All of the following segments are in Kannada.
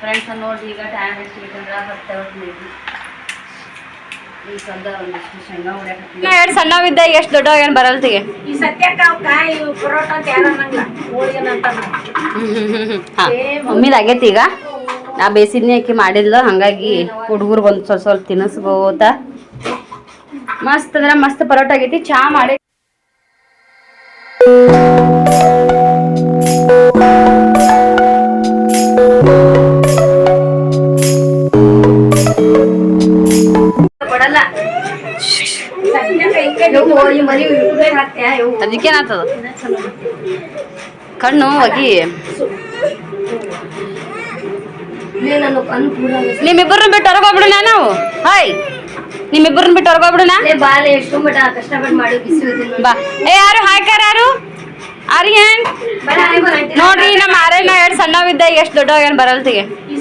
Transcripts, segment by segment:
ಫ್ರೆಂಡ್ಸ್ ನೋಡಿ ಈಗ ಟೈಮ್ ಎಷ್ಟು ಬೇಕಂದ್ರೆ ಹತ್ತು ಹೊತ್ತು ಹೊಡ್ಯಾಕತ್ತೀನಿ ಎರಡು ಸಣ್ಣವಿದ್ದಾಗ ಎಷ್ಟು ದೊಡ್ಡ ಏನು ಬರಲ್ತಿಗೆ ಈ ಸದ್ಯಕ್ಕೆ ಅವ್ ಕಾಯಿ ಪರೋಟ ಅಂತ ಯಾರು ಅನ್ನಂಗಿಲ್ಲ. ಹೋಳಿಗೆನ ಅಂತ ಮಮ್ಮಿದ ಆಗೈತಿ ಈಗ. ನಾ ಬೇಸಿದ್ನಿ ಅಕ್ಕಿ ಮಾಡಿಲ್ಲ ಹಂಗಾಗಿ ಹುಡುಗರು ಬಂದು ಸ್ವಲ್ಪ ಸ್ವಲ್ಪ ತಿನ್ನಿಸ್ಬೋತ ಮಸ್ತ್ ಅಂದ್ರೆ ಮಸ್ತ್ ಪರೋಟ ಆಗೈತಿ ಚಾ ಮಾಡಿ. ಅದಕ್ಕೇನಾಗ್ತದ ಕಣ್ಣು ಹೋಗಿ. ನಿಮ್ಮಿಬ್ಬರನ್ನ ಬಿಟ್ಟು ಹೊರಗೋಗ್ಬಿಡೋಣ ನಾವು? ಹಾಯ್. ನಿಮ್ಮಿಬ್ಬರನ್ನ ಬಿಟ್ಟು ಹೊರಗೋಗ್ಬಿಡೋಣ ಬಾ ಏ ಯಾರು? ಹಾಯ್ಕಾರ ಯಾರು? ಆರ್ಯನ್ ನೋಡ್ರಿ ನಮ್ಮ ಆರ್ಯನ ಎರಡು ಸಣ್ಣವಿದ್ದಾಗ ಎಷ್ಟು ದೊಡ್ಡ ಏನ್ ಬರಲ್ತಿಗೆ. ಈ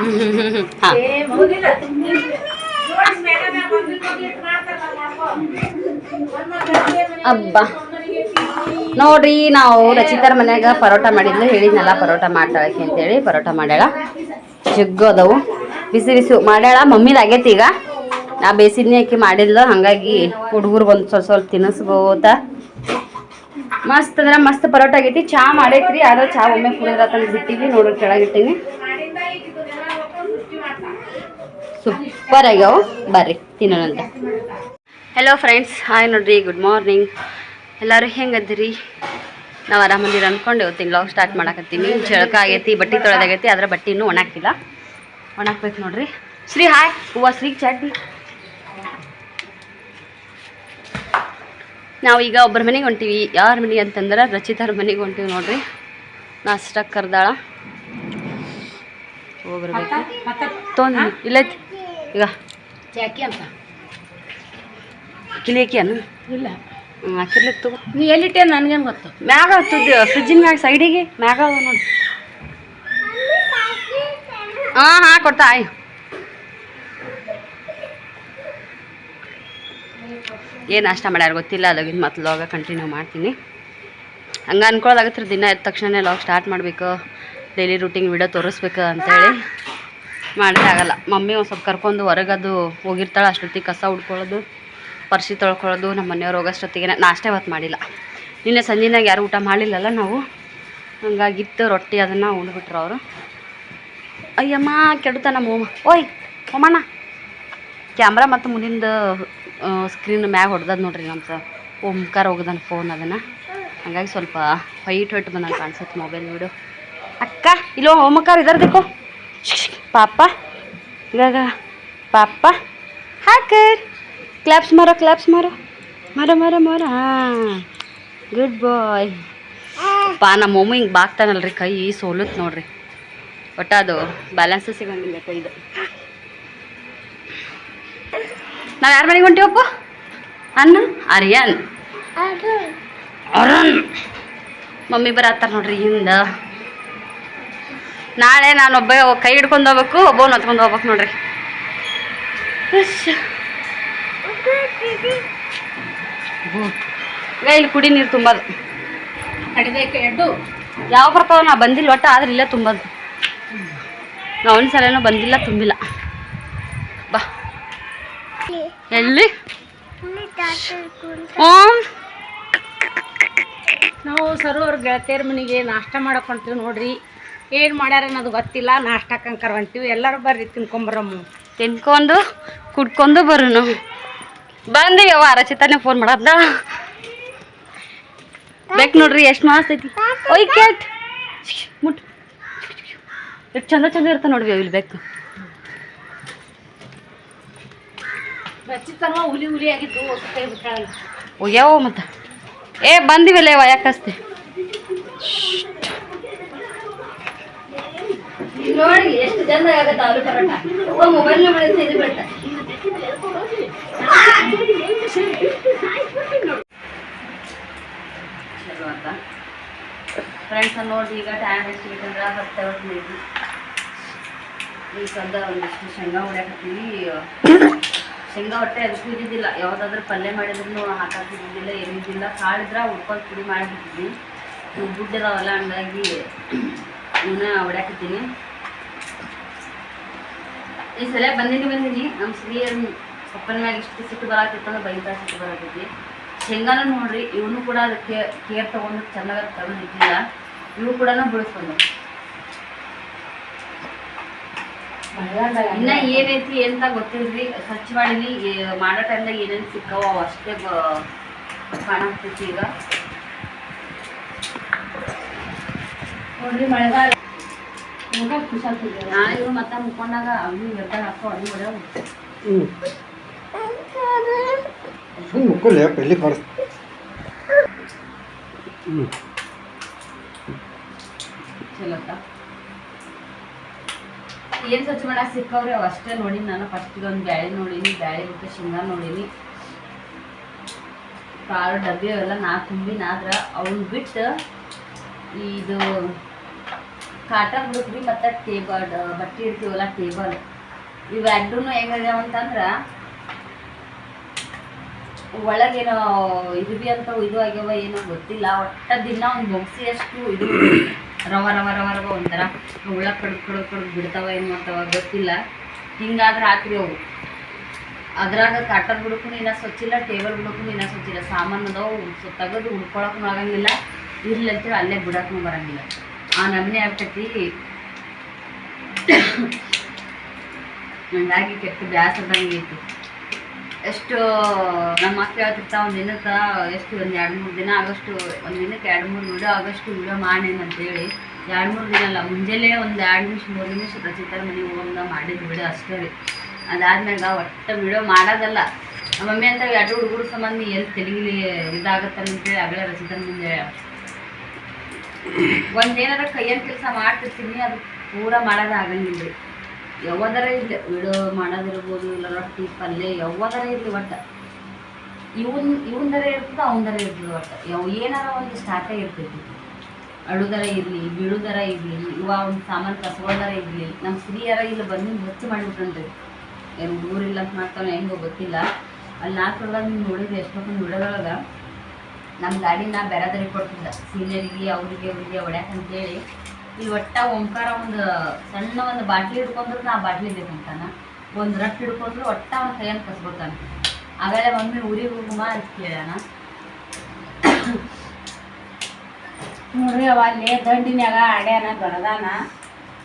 ಹ್ಮ್ ಹ್ಮ್ ಕಾಯಿ ಪರೋಟ ಅಂತ ಯಾರು ಅನ್ನಂಗಿಲ್ಲ ಹೋಳಿಗೆನ ಅಂತ ಹಾ ಸೇಮ್ ಹೌದಿಲ್ಲ ನೋಡಿ ಮೇಡಮ್ ಮೊದಲು ಮೊದಲು ಇಟ್ಟು ಮಾಡ್ತಾರಲ್ಲ ಮಾಡ್ಕೊ. ಅಬ್ಬಾ. ನೋಡ್ರಿ, ನಾವು ರಚಿತಾರ ಮನ್ಯಾಗ ಪರೋಟ ಮಾಡಿದ್ಲು, ಹೇಳಿದ್ನಲ್ಲ ಪರೋಟ ಮಾಡ್ತಾಳಕ್ಕೆ ಅಂತೇಳಿ ಪರೋಟ ಮಾಡ್ಯಾಳ. ಜಿಗ್ಗು ಅದಾವು. ಬಿಸಿ ಬಿಸಿ ಮಾಡ್ಯಾಳ. ಮಮ್ಮಿದ ಆಗೈತಿ ಈಗ. ನಾ ಬೇಸಿದ್ನಿ ಆಕಿ ಮಾಡಿದ್ಲು. ಹಂಗಾಗಿ ಹುಡುಗರು ಬಂದು ಸ್ವಲ್ಪ ಸ್ವಲ್ಪ ತಿನ್ನಿಸ್ಬೋತ. ಮಸ್ತ್ ಅಂದ್ರೆ ಮಸ್ತ್ ಪರೋಟ ಆಗೈತಿ. ಚಾ ಮಾಡೈತ್ರಿ. ಆದ್ರೆ ಚಾ ಒಮ್ಮೆ ಕುಡಿದ್ರ ತಂದು ಬಿಟ್ಟಿವಿ ನೋಡ್ರಿ ಕೆಳಗಿಟ್ಟಿನಿ ಮಾಡಿಂದ ಈಗ ಇದನ್ನೆಲ್ಲ ನೋಡ್ಕೊಂಡು ರುಚಿ ಮಾಡ್ತಾರ ಆಗ್ಯಾವ ಬರ್ರಿ, ತಿನ್ನೋಣ ಹಲೋ ಫ್ರೆಂಡ್ಸ್ ಹಾಯ್ ನೋಡ್ರಿ ಗುಡ್ ಮಾರ್ನಿಂಗ್ ಎಲ್ಲರೂ ಹೆಂಗದ್ರಿ ನಾವು ಆರಾಮಂದಿರ ಅನ್ಕೊಂಡು ಇವತ್ತಿನ ಲಾಗ್ ಸ್ಟಾರ್ಟ್ ಮಾಡಕತ್ತೀನಿ. ಚಳಕ ಆಗೈತಿ, ಬಟ್ಟೆ ತೊಳೆದಾಗೈತಿ, ಆದ್ರೆ ಬಟ್ಟೆ ಇನ್ನೂ ಒಣಾಕಿಲ್ಲ ಒಣಾಕ್ಬೇಕು ನೋಡ್ರಿ. ಶ್ರೀ ಹಾಯ್ ಹೂವ, ಶ್ರೀ ಚಡ್ಡಿ ನಾವು ಈಗ ಒಬ್ಬರ ಮನೆಗೆ ಹೊಂಟೀವಿ. ಯಾರ ಮನೆಗೆ ಅಂತಂದ್ರೆ ರಚಿತಾರ ಮನೆಗೆ ಹೊಂಟೀವಿ ನೋಡ್ರಿ. ನಾಷ್ಟಕ್ಕೆ ಕರ್ದಾಳ. ಹೋಗ್ಬರ್ಬೇಕು. ತೊಂದ್ರೆ. ಇಲ್ಲೈತಿ. ಈಗ? ಜಾಕಿ ಅಂತ. ಕಿಲಿಯಕಿ ಅನ್ನ ಇಲ್ಲ. ಹಾಕಿರ್ಲಿಕ್ಕೆ ತಗೋ. ನೀ ಎಲ್ಲಿಟ್ಟೆ ನನಗೇನು ಗೊತ್ತು? ಮ್ಯಾಗ ಹತ್ತದ ಫ್ರಿಜ್ಜಿನ ಮ್ಯಾಗ ಸೈಡಿಗೆ ಮ್ಯಾಗ ಅವ ನೋಡಿ. ಹಾಂ ಹಾಂ ಕೊಡ್ತಾ ಆಯ್. ಏನು ನಾಷ್ಟ ಮಾಡ್ಯಾರ ಗೊತ್ತಿಲ್ಲ ಅದಾಗಿನ ಮತ್ತೆ ಲಾಗ ಕಂಟಿನ್ಯೂ ಮಾಡ್ತೀನಿ. ಹಂಗೆ ಅನ್ಕೊಳ್ಳೋದಾಗತ್ತೆ ದಿನ ಎದ್ದ ತಕ್ಷಣ ಲಾಗ್ ಸ್ಟಾರ್ಟ್ ಮಾಡಬೇಕು. ಡೈಲಿ ರೂಟೀನ್ ವಿಡಿಯೋ ತೋರಿಸ್ಬೇಕು ಅಂತೇಳಿ ಮಾಡಿದ್ರೆ ಆಗಲ್ಲ. ಮಮ್ಮಿ ಒಂದು ಸ್ವಲ್ಪ ಕರ್ಕೊಂಡು ಹೊರಗದು ಹೋಗಿರ್ತಾಳೆ, ಅಷ್ಟೊತ್ತಿಗೆ ಕಸ ಉಡ್ಕೊಳ್ಳೋದು, ಪರ್ಸಿ ತೊಳ್ಕೊಳ್ಳೋದು ನಮ್ಮ ಮನೆಯವ್ರು ಹೋಗೋಷ್ಟೊತ್ತಿಗೆ ನಾಷ್ಟೇ ಹೊತ್ತು ಮಾಡಿಲ್ಲ. ನಿನ್ನೆ ಸಂಜೆನಾಗ ಯಾರು ಊಟ ಮಾಡಿಲ್ಲಲ್ಲ ನಾವು? ಹಂಗಾಗಿತ್ತು ರೊಟ್ಟಿ ಅದನ್ನು ಉಂಡ್ಬಿಟ್ರು ಅವರು. ಅಯ್ಯಮ್ಮ ಕೆಡುತ್ತ ನಮ್ಮ ಓಯ್ ಓಮಣ್ಣ ಕ್ಯಾಮ್ರಾ ಮತ್ತು ಮುಂದಿಂದ ಸ್ಕ್ರೀನ್ ಮ್ಯಾಗ ಹೊಡ್ದದ ನೋಡ್ರಿ ನಮ್ಮ ಸರ್ ಓಂಕಾರ ಹೋಗದನ್ನು ಫೋನ್ ಅದನ್ನು. ಹಂಗಾಗಿ ಸ್ವಲ್ಪ ವೈಟ್ ವೈಟ್ ಬಂದಂಗೆ ಕಾಣಿಸುತ್ತೆ ಮೊಬೈಲ್ ವಿಡಿಯೋ ಅಕ್ಕ, ಇಲ್ಲೋ ಓಮಕಾರ ಇದರ್ದಿಕ್ಕೋ ಪಾಪ ಇವಾಗ ಪಾಪ ಹಾಕರ್ ಕ್ಲಾಪ್ಸ್ ಮಾರೋ ಕ್ಲಾಪ್ಸ್ ಮಾರೋ ಮರ ಮರ ಮಾರೋ ಹಾಂ. ಗುಡ್ ಬಾಯ್ ಪಾ ನಮ್ಮ ಮೊಮ್ಮ ಹಿಂಗೆ ಬಾಗ್ತಾನಲ್ರಿ ಕೈ ಸೋಲುತ್ತೆ ನೋಡ್ರಿ. ಒಟ್ಟು ಅದು ಬ್ಯಾಲೆನ್ಸ್ ಸಿಗಂಗಿಲ್ಲ ಕೈದು. ನಾವು ಯಾರ ಮನೆಗೆ ಹೊಂಟಿವಪ್ಪ? ಅನ್ನ? ಆರ್ಯನ್ ಅರುಣ್. ಮಮ್ಮಿ ಬರತ್ತಾರ ನೋಡ್ರಿ ಹಿಂದ. ನಾಳೆ ನಾನು ಒಬ್ಬ ಕೈ ಹಿಡ್ಕೊಂಡು ಹೋಗ್ಬೇಕು ಒಬ್ಬನ ಹೊತ್ಕೊಂಡು ಹೋಗ್ಬೇಕು ನೋಡ್ರಿ. ಇಲ್ಲಿ ಕುಡಿ ನೀರು ತುಂಬೋದು. ಯಾವ ಬರ್ತಾವ ನಾ ಬಂದಿಲ್ಲ ಒಟ್ಟು ಆದ್ರೆ ಇಲ್ಲೇ ತುಂಬೋದು. ನಾ ಒಂದ್ಸಲನೂ ಬಂದಿಲ್ಲ ತುಂಬಿಲ್ಲ. ಬಾ. ಎಲ್ಲಿ? ನಾವು ಸರ್ವರ್ ಗೆಳತಿಯರ ಮನೆಗೆ ನಾಷ್ಟ ಮಾಡಕ್ ಹೊಂತೀವಿ ನೋಡ್ರಿ. ಏನು ಮಾಡ್ಯಾರ ಅನ್ನೋದು ಗೊತ್ತಿಲ್ಲ ನಾಷ್ಟಕ್ಕಂಕರ್ ಹೊಂಟಿವಿ. ಎಲ್ಲರೂ ಬರ್ರಿ ತಿನ್ಕೊಂಬರಮ್ಮ ತಿನ್ಕೊಂಡು ಕುಡ್ಕೊಂಡು ಬರೋನು. ಬಂದು ಯಾವ ರಚಿತಾನೆ ಫೋನ್ ಮಾಡದ್ದ ಬೇಕು ನೋಡ್ರಿ ಎಷ್ಟು ಮಾಸ್ ಐತಿ. ಒಯ್ ಕೇಟ್. ಮುಟ್. ಎಷ್ಟು ಚಂದ ಚಂದ ಇರ್ತ ನೋಡ್ರಿ ಇಲ್ಲಿ ಬೇಕು. ಹುಲಿ ಹುಲಿ ಆಗಿದ್ದು ಒಯ್ಯವ ಮತ್ತೆ. ಏ ಬಂದಿವಲ್ಲ ಇವ ಯಾಕಸ್ತಿ ನೋಡಿ ಎಷ್ಟು ಚಂದ ಆಗತ್ತೆ ಅವ್ರು ಪರೋಟ ಮೊಬೈಲ್ ಮಾಡಿದ್ರೆ ಇದು ಆತ ಫ್ರೆಂಡ್ಸ್ ನೋಡಿ, ಈಗ ಟೈಮ್ ಎಷ್ಟು ಬೇಕಂದ್ರೆ ಹತ್ತು ನೀಡಿ ಈ ಸದ್ದ ಒಂದಿಷ್ಟು ಶೇಂಗಾ ಹೊಡ್ಯಾಕತ್ತೀವಿ ಶೇಂಗಾ ಹೊಟ್ಟೆ ಅದಕ್ಕೂ ಇದ್ದಿದ್ದಿಲ್ಲ ಯಾವುದಾದ್ರೂ ಪಲ್ಯ ಮಾಡಿದ್ರು ಹಾಕಾಕಿದ್ದಿಲ್ಲ ಏನಿದ್ದಿಲ್ಲ ಕಾಳಿದ್ರೆ ಉಟ್ಕೊಂಡು ಪುಡಿ ಮಾಡಿಬಿಟ್ಟಿದ್ವಿ. ದುಡ್ಡು ಅದಾವಲ್ಲ ಹಂಗಾಗಿ ಇವನ್ನ ಹೊಡ್ಯಾಕತ್ತೀನಿ. ಈ ಸಲ ಬಂದಿನಿ ಬಂದೀನಿ ನಮ್ಮ ಸಿಹಿಯರ್ ಅಪ್ಪನ ಮ್ಯಾಗ ಇಷ್ಟು ಸಿಟ್ಟು ಬರಾಕತ್ತಂದ್ರೆ ಬೈತಾ ಸಿಟ್ಟು ಬರಾಕೈತಿ ಶೇಂಗಾನು ನೋಡ್ರಿ, ಇವನು ಕೂಡ ಅದಕ್ಕೆ ಕೇರ್ ತಗೊಂಡು ಚೆನ್ನಾಗಿ ತಗೊಂಡು ಇದ್ದಿಲ್ಲ ಇವು ಕೂಡ ಬಿಡಿಸ್ಕೊಂಡು ಇನ್ನ ಏನೈತಿ ಅಂತ ಗೊತ್ತಿಲ್ರಿ. ಸ್ವಚ್ಛ ಮಾಡೀನಿ ಈ ಮಾಡೋ ಟೈಮ್ದಾಗ ಏನೇನು ಸಿಕ್ಕವ ಅಷ್ಟೇ ಕಾಣಾಕ್ತೈತಿ ಈಗ. ನೋಡ್ರಿ, ಮಳೆಗಾಲ ಈಗ ಖುಷಿ ಆಗ್ತದೆ ನಾಳೆ ಇವ್ರು ಮತ್ತೆ ಮುಕ್ಕೊಂಡಾಗ ಅವು ಹೊಡೆಯವು ಹ್ಞೂ ಸುಮ್ಮನೆ ಪೆಲ್ಲಿ ಕಾಡ ಹ್ಞೂ ಏನು ಸ್ವಚ್ಛ ಮಾಡಕ್ಕೆ ಸಿಕ್ಕವ್ರಿ ಅವು ಅಷ್ಟೇ ನೋಡೀನಿ ನಾನು. ಫಸ್ಟಿಗೆ ಒಂದು ಬ್ಯಾಳಿ ನೋಡೀನಿ ಬ್ಯಾಳಿ ಬಿಟ್ಟು ಶೇಂಗಾ ನೋಡೀನಿ. ಕಾಳು ಡಬ್ಬಿ ಅವೆಲ್ಲ ನಾ ತುಂಬಿ ನಾದ್ರ ಅವ್ನ ಬಿಟ್ಟು ಇದು ಕಾಟನ್ ಹುಡುಕ್ರಿ ಮತ್ತು ಟೇಬಲ್ ಬಟ್ಟೆ ಇರ್ತೀವಲ್ಲ ಟೇಬಲ್ ಇವೆರಡೂ ಹೆಂಗಿದೆ ಅಂತಂದ್ರೆ, ಒಳಗೇನೋ ಇದು ಬಿ ಅಂತ ಇದು ಆಗ್ಯಾವ ಏನೋ ಗೊತ್ತಿಲ್ಲ. ಒಟ್ಟ ದಿನ ಒಂದು ಬೊಗ್ಸಿ ಅಷ್ಟು ಇದು ರವ ರವ ರವ ರವ ಒಂಥರ ಒಳಗೆ ಕಡ್ದು ಕಡ್ದು ಕಡ್ದು ಬಿಡ್ತಾವ, ಏನು ಮಾಡ್ತಾವ ಗೊತ್ತಿಲ್ಲ. ಹಿಂಗಾದ್ರೆ ಹಾಕ್ರಿ ಅವು. ಅದ್ರಾಗ ಕಾಟನ್ ಹುಡುಕು ಇನ್ನ ಸ್ವಚ್ಛಿಲ್ಲ ಟೇಬಲ್ ಹುಡುಕು ಇನ್ನ ಸ್ವಚ್ಛಿಲ್ಲ. ಸಾಮಾನು ಅದಾವು ತೆಗೆದು ಉಡ್ಕೊಳಕ್ಕೂ ಆಗಂಗಿಲ್ಲ. ಇರ್ಲಿ ಅಂತೇಳಿ ಅಲ್ಲೇ ಬಿಡಕ್ಕೂ ಬರಂಗಿಲ್ಲ. ಆ ನಮನೆ ಆಗ್ತೈತಿ ಹಂಗಾಗಿ ಕೆಟ್ಟ ಬ್ಯಾಸದಂಗೆ ಐತಿ ಎಷ್ಟು ನಮ್ಮ ಮಕ್ಳು ಹೇಳ್ತಿರ್ತಾವ ಒಂದು ದಿನಕ್ಕೆ ಎಷ್ಟು, ಒಂದು ಎರಡು ಮೂರು ದಿನ ಆಗಷ್ಟು, ಒಂದು ದಿನಕ್ಕೆ ಎರಡು ಮೂರು ವಿಡಿಯೋ ಆಗಷ್ಟು ವಿಡಿಯೋ ಮಾಡೇನು ಅಂತೇಳಿ, ಎರಡು ಮೂರು ದಿನ ಅಲ್ಲ, ಮುಂಜಾನೆ ಒಂದು ಎರಡು ನಿಮಿಷ, ಮೂರು ನಿಮಿಷ ರಚಿತಾರ ಮನೆಗೆ ಹೋಗಂಗ ಮಾಡಿದ್ದು ವಿಡಿಯೋ ಅಷ್ಟೇ ರೀ. ಅದಾದ್ಮ್ಯಾಗ ಒಟ್ಟು ವಿಡಿಯೋ ಮಾಡೋದಲ್ಲ. ಮಮ್ಮಿ ಅಂತ ಎರಡು ಹುಡುಗರು ಸಂಬಂಧ ಎಲ್ಲಿ ತೆಲುಗಿಲಿ ಇದಾಗತ್ತಲ್ಲ ಅಂತೇಳಿ ಆಗಲೇ ರಚಿತಾರ ಮುಂದೆ ಒಂದು ಏನಾರ ಕೈಯಲ್ಲಿ ಕೆಲಸ ಮಾಡ್ತಿರ್ತೀನಿ, ಅದು ಪೂರ ಮಾಡೋದು ಆಗಂಗಿಲ್ಲ. ರೀ ಯಾವ್ದಾರ ಇರಲಿ ವಿಡೋ ಮಾಡೋದಿರ್ಬೋದು, ಇಲ್ಲ ರೊಟ್ಟಿ, ಪಲ್ಯ, ಯಾವ್ದಾರ ಇರಲಿ ಒಟ್ಟು. ಇವನ್, ಇವನ್ದರ ಇರ್ತದೆ, ಅವನದರ ಇರ್ತದೆ ಒಟ್ಟು. ಯಾವ, ಏನಾರ ಒಂದು ಸ್ಟಾರ್ಟೇ ಇರ್ತೈತಿ. ಅಳುದರ ಇರಲಿ, ಬೀಳುದರ ಇರಲಿ, ಇವ ಒಂದು ಸಾಮಾನು ಕಸ್ಕೊಳ್ಳೋದರ ಇರಲಿ ನಮ್ಮ ಸ್ತ್ರೀಯರ ಇಲ್ಲಿ ಬಂದು ಹೆಚ್ಚು ಮಾಡಿಬಿಟ್ರಂತೆ. ಏನು ಊರಿಲ್ಲ ಅಂತ ಮಾಡ್ತಾನೆ ಹೆಂಗೋ ಗೊತ್ತಿಲ್ಲ. ಅಲ್ಲಿ ನಾಲ್ಕು ನೋಡಿದ್ರೆ ಎಷ್ಟೊಂದು ವಿಡಿಯೋದೊಳಗೆ ನಮ್ಮ ಗಾಡಿನ ಬೇರೆದ್ರಿ ಕೊಟ್ಟಿದ್ದ ಸೀನಿಯರಿಗೆ ಅವರಿಗೆ ಅವ್ರಿಗೆ ಹೊಡ್ಯಾಕ ಅಂತೇಳಿ. ಇಲ್ಲಿ ಒಟ್ಟ ಓಂಕಾರ ಒಂದು ಸಣ್ಣ ಒಂದು ಬಾಟ್ಲಿ ಹಿಡ್ಕೊಂಡ್ರು ನಾ ಬಾಟ್ಲಿ ಬೇಕಂತಾನ. ಒಂದು ರಟ್ ಹಿಡ್ಕೊಂಡ್ರು ಒಟ್ಟ ಅವ್ನ ಕೈಯನ್ನು ಕಸ್ಬಿಡ್ತಾನೆ ಆಮೇಲೆ ಮಮ್ಮಿ ಊರಿಗೆ ಹೋಗುಮ ಅಂತ ಕೇಳ್ಯಾನ. ನೋಡ್ರಿ ಅವ ಅಲ್ಲಿ ದಂಡಿನ್ಯಾಗ ಆಡ್ಯಾನ ಬೆಳೆದಾನ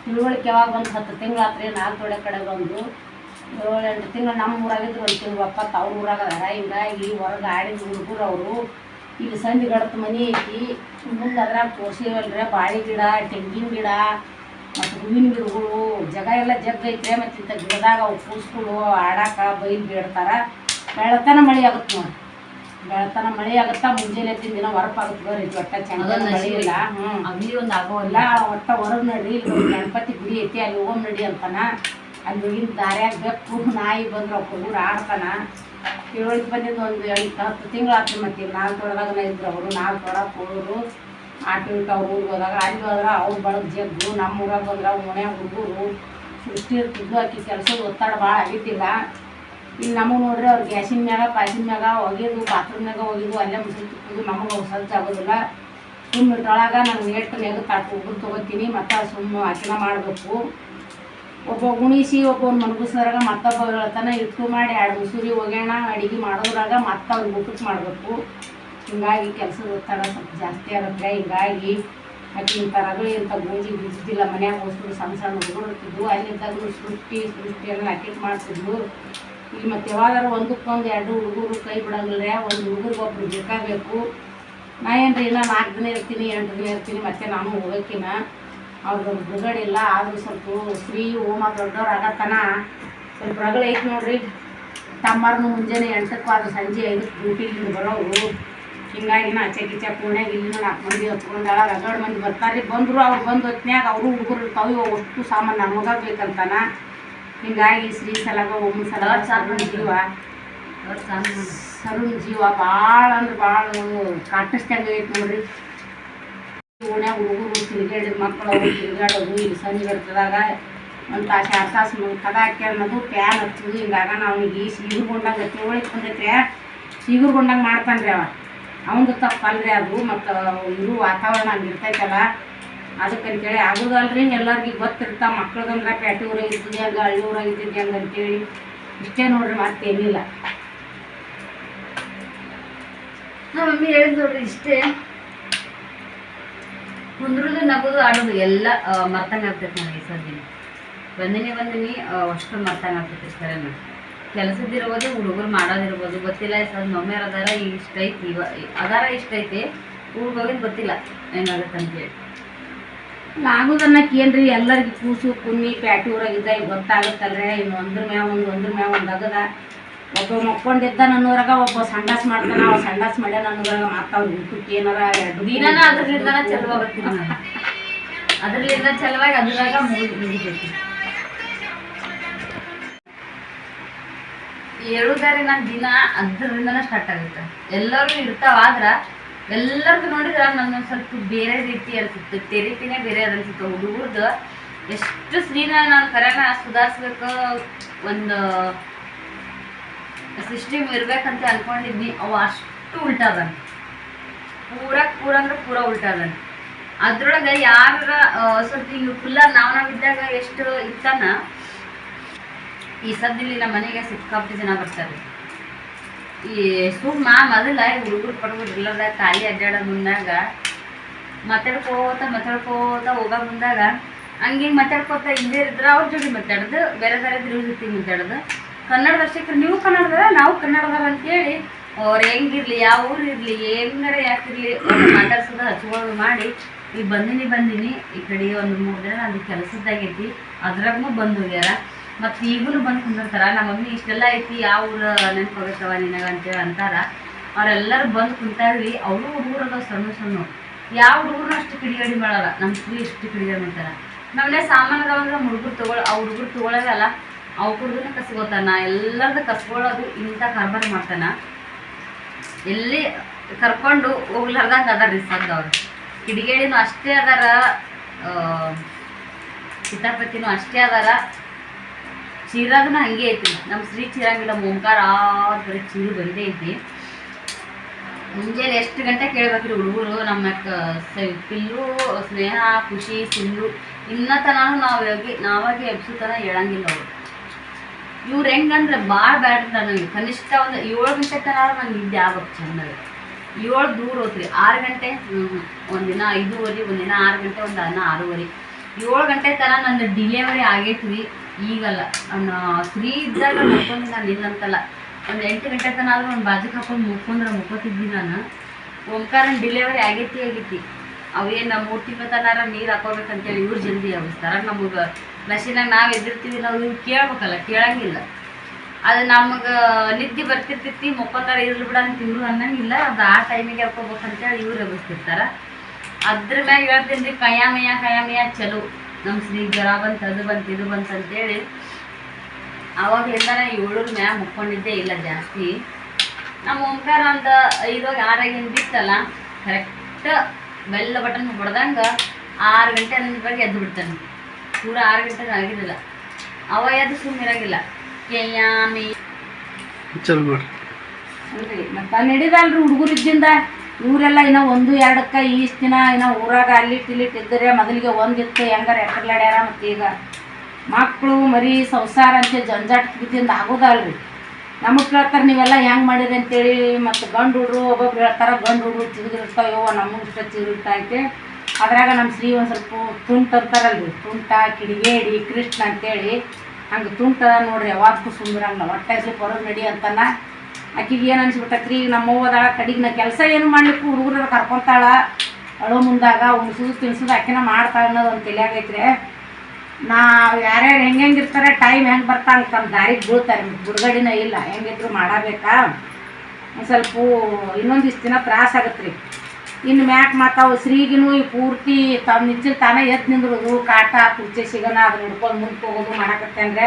ತಿಳುವಳಿಕೆ ಯಾವಾಗ ಒಂದು ಹತ್ತು ತಿಂಗಳು ಆತ್ರಿ, ನಾಲ್ಕು ತೊಡೆ ಕಡೆ ಬಂದು. ಏಳು ಎಂಟು ತಿಂಗಳು ನಮ್ಮ ಊರಾಗಿದ್ರು ಒಂದು ತಿಂಗಳು ಅಪ್ಪ ಅವ್ರ ಊರಾಗ ಹಿಂಗಾಗಿ ಹೊರಗೆ ಆಡಿದ ಹುಡುಗರು ಅವರು. ಇಲ್ಲಿ ಸಂಜೆ ಗಡತ ಮನೆ ಐತಿ ಮುಂದೆ ಅದ್ರಾಗ ತೋರ್ಸಿವಲ್ರಿ ಬಾಳೆ ಗಿಡ ತೆಂಗಿನ ಗಿಡ ಮತ್ತು ಹೂವಿನ ಗಿಡಗಳು ಜಗ ಎಲ್ಲ ಜಗ್ ಐತೆ ಮತ್ತು ಇಂಥ ಗಿಡದಾಗ ಅವು ಕೂಸ್ಗಳು ಆಡಾಕ ಬೈ ಬೇಡ್ತಾರೆ. ಬೆಳತನ ಮಳೆ ಆಗುತ್ತೆ ನೋಡಿ. ಬೆಳತನ ಮಳೆ ಆಗುತ್ತಾ ಮುಂಜಾನೆ ಹತ್ತಿನ ದಿನ ಹೊರಪಾಗುತ್ತೆ ಬರ್ರಿ ಒಟ್ಟ ಮಳೆ ಇಲ್ಲ. ಹ್ಞೂ ಅಲ್ಲಿ ಒಂದು ಆಗೋಲ್ಲ ಒಟ್ಟ ಹೊರಗೆ ನಡ್ರಿ ಇಲ್ಲಿ ಗಣಪತಿ ಗುಡಿ ಐತಿ ಅಲ್ಲಿ ಹೋಗಿ ನಡಿ ಅಂತಾನ. ಅಲ್ಲಿ ಹೋಗಿನ ದಾರ್ಯಾಗ ಬೆಕ್ಕು ನಾಯಿ ಬಂದ್ರೆ ಅವ್ರು ಆಡ್ತಾನ. ತಿಳುವಳಿಕೆ ಬಂದಿದ್ದು ಒಂದು ಎಂಟು ಹತ್ತು ತಿಂಗಳು ಆಗ್ತೀವಿ ಮತ್ತೆ ನಾಲ್ಕು ಒಳಗಾಗ ಇದ್ರು ಅವರು. ನಾಲ್ಕು ಹೋಗೋರು ಆಟ ಅವ್ರ ಊರಿಗೆ ಹೋದಾಗ, ಅಲ್ಲಿ ಹೋದ್ರೆ ಅವ್ರು ಬಳಗ ಜಗ್ಗು, ನಮ್ಮ ಊರಾಗ ಬಂದ್ರೆ ಮನ್ಯಾಗ ಹುಡುಗರು. ಸೃಷ್ಟಿ ಇರ್ತಿದ್ದು ಆಕಿ ಕೆಲಸದ ಒತ್ತಡ ಭಾಳ ಆಗಿದ್ದಿಲ್ಲ. ಇಲ್ಲಿ ನಮಗೆ ನೋಡ್ರಿ ಅವ್ರು ಗ್ಯಾಸಿನ ಮ್ಯಾಗ ಪಾಸಿನ ಮ್ಯಾಗ ಒಗೆದು ಬಾತ್ರೂಮ್ನಾಗ ಒಗೆದು, ಅಲ್ಲೇ ತಿಕ್ಕೋದು ನಮಗೆ ಅವು ಸಜ್ಜ ಆಗೋದಿಲ್ಲ. ಸುಮ್ಮನೆ ಒಳಗೆ ನಾನು ನೇಟ್ ನೆಗ ತಾಟು ಒಬ್ಬರು ತೊಗೋತೀನಿ, ಮತ್ತು ಸುಮ್ಮನೆ ಆಚನ ಮಾಡಬೇಕು. ಒಬ್ಬ ಗುಣಿಸಿ ಒಬ್ಬನ ಮನಗುಸ್ದ್ರಾಗ ಮತ್ತೊಬ್ಬ ಹೇಳ್ತಾನೆ ಇಟ್ಟು ಮಾಡಿ ಎರಡು ಮುಸುರಿ ಹೋಗ್ಯಾಣ, ಅಡಿಗೆ ಮಾಡೋದ್ರಾಗ ಮತ್ತೆ ಅವ್ರಿಗೆ ಊಟಕ್ಕೆ ಮಾಡಬೇಕು. ಹಿಂಗಾಗಿ ಕೆಲಸದ ಒತ್ತಡ ಸ್ವಲ್ಪ ಜಾಸ್ತಿ ಆಗುತ್ತೆ ಹಿಂಗಾಗಿ ಆಕೆ ಇಂಥ ರಗಳಿ ಇಂಥ ಗೋಜಿ ಬಿದ್ದಿದ್ದಿಲ್ಲ ಮನ್ಯಾಗ ವಸ್ತು ಸಣ್ಣ ಸಣ್ಣ ಹುಡುಗರು ಇರ್ತಿದ್ವು. ಅಲ್ಲಿದ್ದಾಗ ಸೃಷ್ಟಿ ಸೃಷ್ಟಿ ಎಲ್ಲ ಅಟೆಕ್ಟ್ ಮಾಡ್ತಿದ್ವು. ಇಲ್ಲಿ ಮತ್ತೆ ಯಾವಾಗಾರು ಒಂದಕ್ಕೊಂದು ಎರಡು ಹುಡುಗರು ಕೈ ಬಿಡಂಗಿಲ್ಲ ಒಂದು ಹುಡುಗರಿಗೆ ಒಬ್ರು ಬೇಕಾಗಬೇಕು. ನಾ ರೀ ಇನ್ನೂ ನಾಲ್ಕು ದಿನ ಇರ್ತೀನಿ, ಎಂಟು ದಿನ ಇರ್ತೀನಿ, ಮತ್ತೆ ನಾನು ಹೋಗೋಕಿನ. ಅವ್ರದ್ದು ಬಿಡುಗಡೆ ಇಲ್ಲ ಆದರೂ ಸ್ವಲ್ಪ ಸ್ತ್ರೀ ಹೋಮ ದೊಡ್ಡವ್ರು ಆಗತ್ತನ ಸ್ವಲ್ಪ ರಗಳೈತೆ ಐತೆ ನೋಡ್ರಿ. ತಮ್ಮರನ್ನು ಮುಂಜಾನೆ ಎಂಟಕ್ಕೂ ಆದ್ರೆ ಸಂಜೆ ಐದು ಡ್ಯೂಟಿಲಿಂದ ಬರೋರು ಹಿಂಗಾಗಿ ನಾ ಆಚೆ ಕಿಚೆ ಪುಣ್ಯಾಗ ಇಲ್ಲಿ ನಾಲ್ಕು ಮಂದಿ ಹಚ್ಕೊಂಡಾಳ ರಗಡ್ ಮಂದಿ ಬರ್ತಾರೆ ಬಂದರು ಅವ್ರು ಬಂದು ಹೊತ್ನ್ಯಾಗ ಅವರು ಹುಡುಗರು ಇರ್ತಾವೆ ಅಷ್ಟು ಸಾಮಾನು ನಮಗ ಬೇಕಂತಾನ. ಹಿಂಗಾಗಿ ಶ್ರೀ ಸಲಗ ಒಮ್ಮೆ ಸಲ ಸರ್ವಣ ಜೀವ. ಸರ್ವಣ ಸರುಣ್ ಜೀವ ಭಾಳ ಅಂದ್ರೆ ಭಾಳ ಕಾಟಿಸ್ದಂಗೆ ಐತೆ ನೋಡ್ರಿ. ಓಣ್ಯಾಗ ಹುಡುಗರು ತಿರುಗಾಡಿದ ಮಕ್ಕಳು ತಿರುಗಾಡೋದು ಇಲ್ಲಿ ಸಂಜೆ ಬರ್ತದಾಗ ಒಂದು ತಾಸು, ಎರಡು ತಾಸು ಕದ ಹಾಕ್ಯಾನದು ಪ್ಯಾನ್ ಹಚ್ಚೋದು ಹಿಂಗಾಗ ನಾವು ಈಗ ಸೀಗುರ್ಗೊಂಡಂಗೆ ತಿಳುವಳಿಕೆ ಬಂದೈತೆ ಸೀಗುರ್ಗೊಂಡಂಗೆ ಮಾಡ್ತಾನೆ ರೀ ಅವ. ಅವನದು ತಪ್ಪಲ್ರಿ ಅದು. ಮತ್ತು ಇರು ವಾತಾವರಣ ಹಂಗಿರ್ತೈತಲ್ಲ ಅದಕ್ಕೆ ಅದಕ್ಕಂತೇಳಿ ಆಗೋದಲ್ರಿ. ಎಲ್ಲರಿಗೂ ಗೊತ್ತಿರ್ತಾವ ಮಕ್ಳದಂದ್ರೆ ಪ್ಯಾಟಿ ಊರಾಗ ಇದ್ದಿದ್ದೆ ಹಂಗೆ ಹಳ್ಳಿ ಊರಾಗ ಇದ್ದಿದ್ದೆ ಹಂಗೆ ಅಂತೇಳಿ. ಇಷ್ಟೇ ನೋಡ್ರಿ ಮತ್ತೇನಿಲ್ಲ ನಮ್ಮ ಮಮ್ಮಿ ಹೇಳಿದ್ ನೋಡ್ರಿ ಇಷ್ಟೇ. ಕುಂದ್ರುದು ನಗುದು ಆಡೋದು ಎಲ್ಲ ಮರ್ತಂಗ ಆಗ್ತೈತೆ ನನಗೆ ಈ ಸದ್ಯ ಬಂದಿನಿ ಬಂದಿನಿ ಆ, ಅಷ್ಟು ಮರ್ತಂಗ ಆಗ್ತೈತೆ ಸರಿ ಕೆಲಸದಿರ್ಬೋದು ಹುಡುಗರು ಮಾಡೋದಿರ್ಬೋದು ಗೊತ್ತಿಲ್ಲ ಸರ್ ಮಮ್ಮಿಯರ್ ಅದಾರ ಇಷ್ಟ ಐತಿ ಇವ ಅದಾರ ಇಷ್ಟ ಐತಿ ಗೊತ್ತಿಲ್ಲ ಹೆಂಗಾಗತ್ತೆ ಅಂತೇಳಿ ಆಗುದನ್ನಕ್ಕೆ ಏನ್ರಿ ಎಲ್ಲರಿಗೂ ಕೂಸು ಕುನ್ನಿ ಪ್ಯಾಟಿ ಊರಾಗಿದ್ದ ಈಗ ಗೊತ್ತಾಗುತ್ತಲ್ರಿ ಇನ್ನು ಒಂದ್ರ ಮ್ಯಾವ ಒಂದು ಒಂದ್ರ ಮ್ಯಾವ ಒಂದು ಆಗದ ಒಬ್ಬ ಮಕ್ಕೊಂಡಿದ್ದ ನನ್ನೂರಾಗ ಒಬ್ಬ ಸಂಡಾಸ್ ಮಾಡ್ತಾನ ಅವ ಸಂಡಾಸ್ ಮಾಡ್ಯ ನನ್ನೂರಾಗ ಅವ್ರ ಊಟಕ್ಕೆ ಏನಾರ ಎರಡು ಅದ್ರಲಿಂದನ ನಾನು ಅದ್ರಲಿಂದ ಚಲವಾಗಿ ಅದ್ರಾಗ ಮುಗಿದೈತಿ ಹೇಳುದಾರೆ ನನ್ನ ದಿನ ಅದ್ರಿಂದನ ಸ್ಟಾರ್ಟ್ ಆಗುತ್ತೆ. ಎಲ್ಲರೂ ಇರ್ತಾವ ಆದ್ರ ಎಲ್ಲರಿಗೂ ನೋಡಿದ್ರ ನನ್ನೊಂದು ಸ್ವಲ್ಪ ಬೇರೆ ರೀತಿ ಅನ್ಸುತ್ತೆ. ತೆರಿತಿನೇ ಬೇರೆ ಅನ್ಸುತ್ತೆ. ಹುಡುಗರ್ದು ಎಷ್ಟು ಸ್ತ್ರೀನ ನಾನು ಕರೆನ ಸುಧಾರಿಸ್ಬೇಕು ಒಂದು ಸಿಸ್ಟಮ್ ಇರ್ಬೇಕಂತ ಅನ್ಕೊಂಡಿದ್ವಿ ಅವ ಅಷ್ಟು ಉಲ್ಟಾದ ಪೂರ ಪೂರ ಅಂದ್ರೆ ಪೂರ ಉಲ್ಟಾದನ್ ಅದ್ರೊಳಗೆ ಯಾರ ಸ್ವಲ್ಪ ಈಗ ಫುಲ್ಲ ನಾವು ನಾವಿದ್ದಾಗ ಎಷ್ಟು ಇತ್ತಾನ ಈ ಸದ್ದಿಲ್ಲಿ ನಮ್ಮ ಮನೆಗೆ ಸಿಕ್ಕಾಪಟ್ಟೆ ಜನ ಬರ್ತಾರೆ. ಈ ಸುಮ್ಮ ಮೊದಲ ಹುಡುಗರು ಪಡುಗರು ಇಲ್ಲದಾಗ ಖಾಲಿ ಅಡ್ಡಾಡೋ ಮುಂದಾಗ, ಮಾತಾಡ್ಕೋತ ಮಾತಾಡ್ಕೋತ ಹೋಗೋ ಮುಂದಾಗ, ಹಂಗೆ ಮಾತಾಡ್ಕೋತ ಇಲ್ಲದೇ ಇದ್ರೆ ಅವ್ರ ಜೋಡಿ ಮಾತಾಡೋದು, ಬೇರೆ ಬೇರೆ ಇದ್ರ ಜೊತೆ ಮಾತಾಡೋದು. ಕನ್ನಡ ದರ್ಶಕರು ನೀವು ಕನ್ನಡದ, ನಾವು ಕನ್ನಡದಾರ ಅಂತೇಳಿ ಅವ್ರು ಹೆಂಗಿರ್ಲಿ, ಯಾವ ಊರು ಇರಲಿ ಹೆಂಗಾರ ಯಾಕಿರ್ಲಿ ಮಾತಾಡ್ಸೋದು ಹಚ್ಕೊಳ್ಳೋದು ಮಾಡಿ ಈಗ ಬಂದಿನಿ ಬಂದಿನಿ, ಈ ಕಡೆ ಒಂದು ಮೂರು ದಿನ ನಾನು ಕೆಲಸದಾಗೈತಿ ಅದ್ರಾಗೂ ಬಂದು ಹೋಗ್ಯಾರ, ಮತ್ತು ಈಗಲೂ ಬಂದು ಕುಂದಿರ್ತಾರ, ನಮ್ಮ ಮಮ್ಮಿ ಇಷ್ಟೆಲ್ಲ ಐತಿ, ಯಾವ ಊರು ನೆನ್ಪಾಗತ್ತವ ನಿನಗ? ಅಂತೇಳಿ ಅಂತಾರ. ಅವರೆಲ್ಲರೂ ಬಂದು ಕುಂತಾರ್ರಿ ಅವರು ಹುಡುಗರದ ಸಣ್ಣ ಸಣ್ಣ. ಯಾವ ಹುಡುಗರು ಅಷ್ಟು ಕಿಡಿಗಡಿ ಮಾಡಲ್ಲ ನಮ್ಮ ಸ್ತ್ರೀ ಇಷ್ಟು ಕಿಡಿಗಡಿ ಮಾಡ್ತಾರ. ನಮ್ಮನೆ ಸಾಮಾನು ಅಂದ್ರೆ ಹುಡುಗರು ತಗೊಳ, ಆ ಹುಡುಗರು ತಗೊಳಗಲ್ಲ ಅವ್ ಕುಡ್ದು ಕಸ್ಕೋತಾನ ಎಲ್ಲರದ್ದು ಕಸ್ಕೊಳ್ಳೋದು ಇಂಥ ಕಾರ್ಬಾರ್ ಮಾಡ್ತಾನ. ಎಲ್ಲಿ ಕರ್ಕೊಂಡು ಹೋಗ್ಲಾರ್ದಂಗೆ ಅದಾರ ರೀ ಸದ್ದವ್ರು ಕಿಡಿಗೇಡಿನೂ ಅಷ್ಟೇ ಅದಾರ ಕಿತಾಪತಿನೂ ಅಷ್ಟೇ ಅದಾರ. ಚೀರಾಗನ ಹಂಗೆ ಐತಿ. ನಮ್ಮ ಶ್ರೀ ಚೀರಂಗಿಲ್ಲ ಓಂಕಾರ ಆರು ಬರೀ ಚೀರು ಬಂದೇ ಐತಿ. ಮುಂಜಾನೆ ಎಷ್ಟು ಗಂಟೆ ಕೇಳ್ಬೇಕ್ರಿ ಹುಡುಗರು, ನಮ್ಮ ಪಿಲ್ಲು, ಸ್ನೇಹ, ಖುಷಿ ಸಿಲ್ಲು ಇನ್ನ ತನಾನು ನಾವು ನಾವಾಗಿ ನಾವಾಗಿ ಎಬ್ಸುತನ ಹೇಳಂಗಿಲ್ಲ ಅವರು. ಇವ್ರು ಹೆಂಗಂದ್ರೆ ಭಾಳ ಬ್ಯಾಡ ನನಗೆ. ಕನಿಷ್ಠ ಒಂದು ಏಳು ಗಂಟೆ ತನಕ ನಂಗೆ ನಿದ್ದೆ ಆಗ್ಬೇಕು ಚೆನ್ನಾಗಿ ಏಳು ದೂರ ಹೋತ್ರಿ. ಆರು ಗಂಟೆ? ಒಂದಿನ ಐದೂವರೆ ಒಂದಿನ ಆರು ಗಂಟೆ, ಒಂದು ದಿನ ಆರೂವರೆ. ಏಳು ಗಂಟೆ ತನಕ ನನ್ನ ಡಿಲೆವರಿ ಆಗೈತ್ರಿ. ಈಗಲ್ಲ. ಫ್ರೀ ಇದ್ದಾಗ ಮುಕ್ಕೊಂಡು ನಾನು ಇಲ್ಲಂತಲ್ಲ. ಒಂದು ಎಂಟು ಗಂಟೆ ತನಕ ಆದರೂ ಒಂದು ಬಾಜಿ ಹಾಕೊಂಡು ಮುಕ್ಕೊಂಡ್ರೆ ಮುಕ್ಕೋತಿದ್ವಿ ನಾನು. ಓಂಕಾರನ್ ಡಿಲೆವರಿ ಆಗೈತಿ ಆಗೈತಿ. ಅವೇನು ನಮ್ಮ ಮೂರು ತಿಂಗಳ ತನಾರ ನೀರು ಹಾಕೋಬೇಕಂತೇಳಿ ಇವ್ರು ಜಲ್ದಿ ಅವಿಸ್ತಾರ ನಮಗೆ ಮಷೀನಾಗ ನಾವು ಎದಿರ್ತೀವಿ ನಾವು ಇವ್ರು ಕೇಳ್ಬೇಕಲ್ಲ, ಕೇಳಂಗಿಲ್ಲ. ಅದು ನಮಗೆ ನಿದ್ದೆ ಬರ್ತಿರ್ತೈತಿ ಮುಕ್ಕೊಂಡಾರ ಇರ್ಲಿ ಬಿಡ ಅಂತ ಇವರು ಅನ್ನಂಗಿಲ್ಲ, ಅದು ಆ ಟೈಮಿಗೆ ಹಾಕೋಬೇಕಂತೇಳಿ ಇವ್ರು ಎಬ್ಬಿಸ್ತಿರ್ತಾರ. ಅದ್ರ ಮ್ಯಾಗ ಹೇಳ್ತೀನಿ ರೀ ಕಯಾಮಯ ಕಯಾಮಯ ಚಲೋ. ನಮ್ಮ ಸ್ನೇಹಿ ಜ್ವರ ಬಂತು, ಅದು ಬಂತು, ಇದು ಬಂತು ಅಂತೇಳಿ ಅವಾಗಲಿಂದ ಏಳೂರ ಮ್ಯಾಗ ಮುಕ್ಕೊಂಡಿದ್ದೇ ಇಲ್ಲ ಜಾಸ್ತಿ. ನಮ್ಮ ಓಂಕಾರ ಒಂದು ಐದೋಗಿ ಆರಾಗಿನ ಬಿತ್ತಲ್ಲ ಕರೆಕ್ಟ್ ಬೆಲ್ಲ ಬಟನ್ ಹೊಡೆದಂಗೆ ಆರು ಗಂಟೆ ಅನ್ನೋದ್ರಾಗ ಎದ್ದು ಬಿಡ್ತಾನೆ. ಪೂರ ಆರು ಗಂಟೆ ಆಗಿರಲಿಲ್ಲ. ಅವ ಎದ್ದು ಸುಮ್ಮನಿರಾಗಿಲ್ಲ ಕೆಯ್ಯಾಮಿ ಚಲೋ ನೋಡ್ರಿ ಮತ್ತು ನಡೀದಲ್ರಿ ಹುಡುಗರು ಇದ್ದಿಂದ. ಇವರೆಲ್ಲ ಇನ್ನ ಒಂದು ಎರಡಕ್ಕೆ ಈಸ್ ದಿನ ಇನ್ನ ಊರಾಗ ಅಲ್ಲಿ ಟಿಲಿಟ್ ಇದ್ದರೆ. ಮೊದಲಿಗೆ ಒಂದಿತ್ತು ಹೆಂಗಾರ ಎಕರ್ಲಾಡ್ಯಾರ ಮತ್ತೆ ಈಗ. ಮಕ್ಕಳು ಮರಿ ಸಂಸಾರ ಅಂತ ಜಂಜಾಟ ಬಿದ್ದಿಂದ ಆಗೋದಲ್ರಿ. ನಮಗೆ ಕೇಳ್ತಾರೆ ನೀವೆಲ್ಲ ಹೆಂಗೆ ಮಾಡಿರಿ ಅಂತೇಳಿ ಮತ್ತು ಗಂಡು ಹುಡ್ರು ಒಬ್ಬೊಬ್ರು ಹೇಳ್ತಾರೆ ಗಂಡು ಹುಡ್ರು ಚಿಗುದಿರ್ತಾವ ಯವ್ವ ನಮಗೆ ಇಷ್ಟ ಚಿಗುರಿರ್ತೈತೆ ಅದ್ರಾಗ ನಮ್ಮ ಶ್ರೀ ಒಂದು ಸ್ವಲ್ಪ ತುಂಟ ಅಂತಾರಲ್ರಿ, ತುಂಟ, ಕಿಡಿಗೇಡಿ, ಕೃಷ್ಣ ಅಂತೇಳಿ, ಹಂಗೆ ತುಂಟದ ನೋಡ್ರಿ ಯಾವಾಗೂ ಸುಂದರಂಗ ಸ್ವಲ್ಪ ಹೊರಗೆ ನಡಿ ಅಂತಾನ. ಆಕಿಗೆ ಏನು ಅನ್ಸ್ಬಿಟ್ಟತ್ರಿ ಈಗ ನಮ್ಮ ಅವ್ವದಾಳ ಕಡೆಗೆ ನಾ ಕೆಲಸ ಏನು ಮಾಡ್ಲಿಕ್ಕೂ ಹುಡುಗರ ಕರ್ಕೊತಾಳ. ಅಳೋ ಮುಂದಾಗ ಉಣ್ಸೋದು, ತಿನ್ಸೋದು ಆಕಿನ ಮಾಡ್ತಾಳ ಅನ್ನೋದು ಒಂದು ತಿಳಿಯಾಗೈತ್ರಿ ನಾ ಯಾರ್ಯಾರು ಹೆಂಗೆ ಹೆಂಗೆ ಇರ್ತಾರೆ ಟೈಮ್ ಹೆಂಗೆ ಬರ್ತಾ ಅಂತ ತಮ್ಮ ದಾರಿಗೆ ಬೀಳ್ತಾರೆ, ಬಿಡುಗಡಿನ ಇಲ್ಲ ಹೆಂಗಿದ್ರು ಮಾಡಬೇಕಾ. ಒಂದು ಸ್ವಲ್ಪ ಇನ್ನೊಂದಿಷ್ಟು ದಿನ ತ್ರಾಸ ಆಗತ್ತೆ ರೀ ಇನ್ನು ಮ್ಯಾಕ್ ಮಾತಾವು, ಶ್ರೀಗಿನೂ ಈ ಪೂರ್ತಿ ತಮ್ಮ ನಿಚ್ಚಿನ ತಾನೇ ಎತ್ತು ನಿಂದ್ರೋದು. ಕಾಟ ಕುರ್ಚಿ ಸಿಗೋಣ ಅದನ್ನ ಹಿಡ್ಕೊಂಡು ಮುಂದೆ ಹೋಗೋದು ಮಾಡಕತ್ತಂದ್ರೆ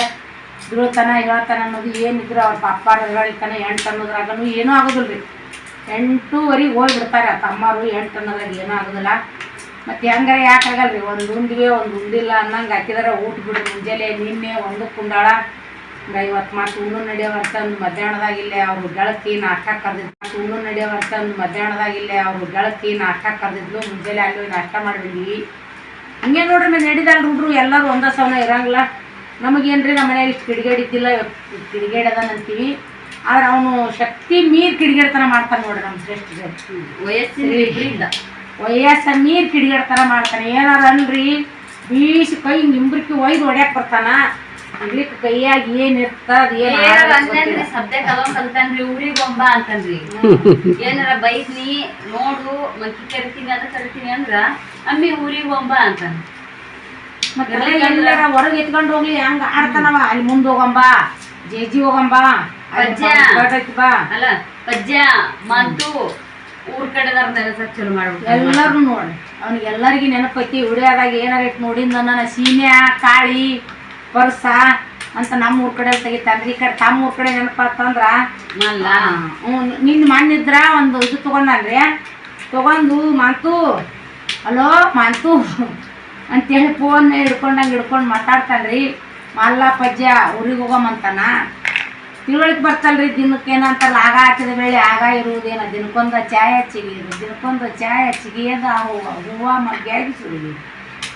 ಬೀಳ್ತಾನ ಹೇಳ್ತಾನ ಅನ್ನೋದು ಏನಿದ್ರು ಅವ್ರ ಪಪ್ಪಾರ ಹೇಳಿತಾನೆ ಎಂಟು ಅನ್ನೋದ್ರಾಗನು ಏನೂ ಆಗೋದಿಲ್ಲ ರೀ ಎಂಟೂವರೆಗೆ ಹೋಗಿಬಿಡ್ತಾರೆ ತಮ್ಮರು, ಎಂಟು ಅನ್ನೋದ್ರಾಗ ಏನೂ ಆಗೋದಿಲ್ಲ. ಮತ್ತು ಹೆಂಗಾರ ಯಾಕಾಗಲ್ಲ ರೀ ಒಂದು ಉಂಡಿವೆ ಒಂದು ಉಂಡಿಲ್ಲ ಅನ್ನಂಗೆ ಹಾಕಿದಾರೆ, ಊಟ ಬಿಡ್ರಿ ಮುಂಜಾನೆ ನಿನ್ನೆ ಒಂದು ಕುಂಡಾಳ. ಇವತ್ತು ಮತ್ತೆ ಉಣ್ಣು ನಡೆಯೋವಂತ ಒಂದು ಮಧ್ಯಾಹ್ನದಾಗ ಇಲ್ಲೇ ಅವ್ರು ಗೆಳತಿ ನಾಟಕ ಕರೆದಿದ್ದು ಉಣ್ಣು ಹುಣ್ಣು ಒಂದು ಮಧ್ಯಾಹ್ನದಾಗ ಇಲ್ಲೇ ಅವ್ರು ಗೆಳತಿ ನಾಟಕ ಕರೆದಿದ್ಲು. ಮುಂಜಾನೆ ಅಲ್ಲಿ ನಾಷ್ಟ ಮಾಡಿದ್ವಿ ಹಿಂಗೆ ನೋಡ್ರಿ ಮೇಲೆ ನಡೀದಲ್ಲ ಹುಡ್ರು ಎಲ್ಲರೂ ಒಂದೇ ಸವನ ಇರಂಗಿಲ್ಲ. ನಮಗೇನ್ರಿ ನಮ್ಮ ಮನ್ಯಾಗ ಇಷ್ಟು ಕಿಡಿಗೇಡಿದ್ದಿಲ್ಲ ಕಿಡಿಗೇಡದ ಅಂತೀವಿ. ಆದ್ರೆ ಅವನು ಶಕ್ತಿ ಮೀರ್ ಕಿಡಿಗೇಡ್ತನ ಮಾಡ್ತಾನೆ ನೋಡ್ರಿ ನಮ್ಮ ಶ್ರೇಷ್ಠ. ವಯಸ್ಸಿನ ವಯಸ್ಸ ಮೀರ್ ಕಿಡಿಗೇಡ್ತನ ಮಾಡ್ತಾನೆ. ಏನಾರ ಅನ್ರಿ ಬೀಸಿ ಕೈ ನಿಂಬ್ರಿಕಿ ಒಯ್ದು ಹೊಡ್ಯಾಕ್ ಬರ್ತಾನ. ಇಡ್ಲಿಕ್ಕೆ ಕೈಯಾಗ ಏನ್ ಇರ್ತ ಅದ್ ಏನ್ ಏನಾರ ಅಂದ್ರಿ ಕಲ್ತಾನ್ರಿ ಊರಿಗೆ ಒಬ್ಬ ಅಂತನ್ರಿ ಏನಾರ ಬೈದ್ನಿ ನೋಡು ಮಕ್ಕಿ ಕರಿತೀನಿ ಅದ ಕರಿತೀನಿ ಅಂದ್ರ ಅಮ್ಮಿ ಊರಿಗೆ ಬೊಂಬ ಅಂತಾನ ಮತ್ತೆ ಎಲ್ಲಾರ ಹೊರಗೆ ಎತ್ಕೊಂಡು ಹೋಗ್ಲಿ ಹಂಗ ಆಡ್ತಾನವ. ಅಲ್ಲಿ ಮುಂದ್ ಹೋಗಂಬ ಜೇಜಿ ಹೋಗಂಬ ಅಲ್ಲಿ ಪಜ್ಜ. ಬಾ. ಅಲ್ಲ ಪಜ್ಜ ಮಂತು ಊರ್ ಕಡೆದಾರ ನೆನಸಕ್ ಚಲೋ ಮಾಡ್ಬೇಕು ಎಲ್ಲಾರು ನೋಡಿ. ಅವ್ನಿಗೆ ಎಲ್ಲರಿಗೂ ನೆನಪೈತಿ. ವಿಡಿಯೋದಾಗ ಏನಾರ ಇಟ್ಟು ನೋಡಿಂದ ನಾನು ಸೀನ್ಯ ಕಾಳಿ ಪರ್ಸ ಅಂತ ನಮ್ಮ ಊರ್ ಕಡೆ ತೆಗಿತಾನ್ರಿ ಈ ಕಡೆ ತಮ್ಮ ಊರ್ ಕಡೆ ನೆನಪಾತಂದ್ರ ಅಲ್ಲ ನಿನ್ನ ಮಣ್ಣಿದ್ರ ಒಂದು ಇದು ತಗೊಂಡ್ರಿ ತಗೊಂಡು ಮಾತು ಹಲೋ ಮಾತು ಅಂತೇಳಿ ಫೋನ್ ಹಿಡ್ಕೊಂಡಂಗೆ ಹಿಡ್ಕೊಂಡು ಮಾತಾಡ್ತಾನ್ರಿ. ಮಲ್ಲ ಪಜ್ಜ ಊರಿಗೆ ಹೋಗಮ್ಮಂತಾನ ತಿಳುವಳಿಕೆ ಬರ್ತಲ್ರಿ ದಿನಕ್ಕೆ ಏನಂತಲ್ಲ ಆಗ ಹಾಕಿದ ಬೆಳೆ ಆಗ ಇರುವುದೇನ? ದಿನಕ್ಕೊಂದು ಚಾಯ ಹಚ್ಚಿಗೆ ದಿನಕ್ಕೊಂದು ಚಾಯ ಆ ಹೂವು ಹೂವು ಮಗ್ಗಿಯಾಗಿ ಸುಳಿವಿ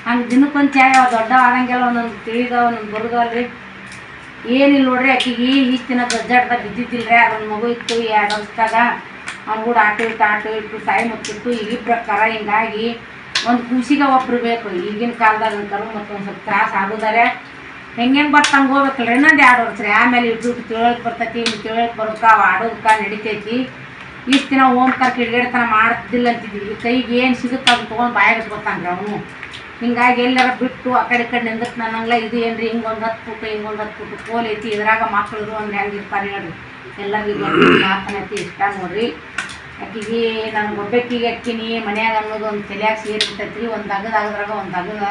ಹಂಗೆ ದಿನಕ್ಕೊಂದು ಚಾಯ್ ದೊಡ್ಡ ಆದಂಗೆಲ್ಲ ಒಂದೊಂದು ತಿಳಿದ ಒಂದೊಂದು ಬರುದಲ್ರಿ ಏನಿಲ್ಲ ನೋಡ್ರಿ ಆಕಿಗೆ ಇಷ್ಟು ದಿನ ಗಜ್ಜಾಡ್ದಾಗ ರೀ ಅದೊಂದು ಮಗು ಇತ್ತು, ಎರಡು ವರ್ಷದಾಗ ಅವ್ನು ಕೂಡ ಆಟೋ ಇಟ್ಟು ಆಟೋ ಇಟ್ಟು ಸಾಯಿ ಮುಟ್ಟಿತ್ತು ಈಗ ಪ್ರಕಾರ ಹಿಂಗಾಗಿ ಒಂದು ಖುಷಿಗೆ ಒಬ್ರು ಬೇಕು. ಈಗಿನ ಕಾಲದಾಗ ಅಂತಾರು ಮತ್ತೊಂದು ಸ್ವಲ್ಪ ತ್ರಾಸ ಆಗೋದಾರೆ. ಹೆಂಗೆಂಗೆ ಬರ್ತಂಗೆ ಹೋಗ್ಬೇಕಲ್ರಿ, ಇನ್ನೊಂದು ಎರಡು ವರ್ಷ ರೀ. ಆಮೇಲೆ ಇಟ್ಟು ಇಟ್ಟು ತಿಳಕ್ ಬರ್ತೈತಿ ಇನ್ನು ಬರೋಕ ಅವು ಆಡೋದಕ್ಕೆ ನಡಿತೈತಿ. ಇಷ್ಟು ದಿನ ಓಂಕಾರ ಕಿಡಿಗೇಡ್ತನ ಮಾಡ್ತಿದ್ದಿಲ್ಲ ಅಂತಿದ್ವಿ. ಕೈಗೆ ಏನು ಸಿಗುತ್ತೆ ಅದು ತೊಗೊಂಡು ಬಾಯಾಗ ಇಟ್ಕೊತಾನ್ರಿ ಅವನು. ಹಿಂಗಾಗಿ ಎಲ್ಲರ ಬಿಟ್ಟು ಆ ಕಡೆ ಕಡೆ ನಿಂದಕ್ಕೆ ನನ್ನಂಗಿಲ್ಲ ಇದು ಏನ್ರಿ? ಹಿಂಗೊಂದು ಹತ್ತು ಫುಟ್ ಹಿಂಗೊಂದು ಹತ್ತು ಫುಟ್ ಪೋಲ್ ಐತಿ. ಇದ್ರಾಗ ಮಕ್ಳು ಅಂದ್ರೆ ಹೆಂಗೆ ಇರ್ತಾರೆ ಹೇಳ್ರಿ. ಎಲ್ಲರಿಗೂ ಮಾತನೈತಿ ಇಷ್ಟ ನೋಡ್ರಿ. ಆಕಿಗೆ ನಾನು ಒಬ್ಬಕ್ಕಿಗೆ ಅಕ್ಕಿನಿ, ಮನ್ಯಾಗ ಅನ್ನೋದು ಒಂದು ತಲೆಯಾಗ ಸೇರಿರ್ತೈತಿ ಒಂದು ಅಗದಾಗದ್ರಾಗ ಒಂದು ಅಗದ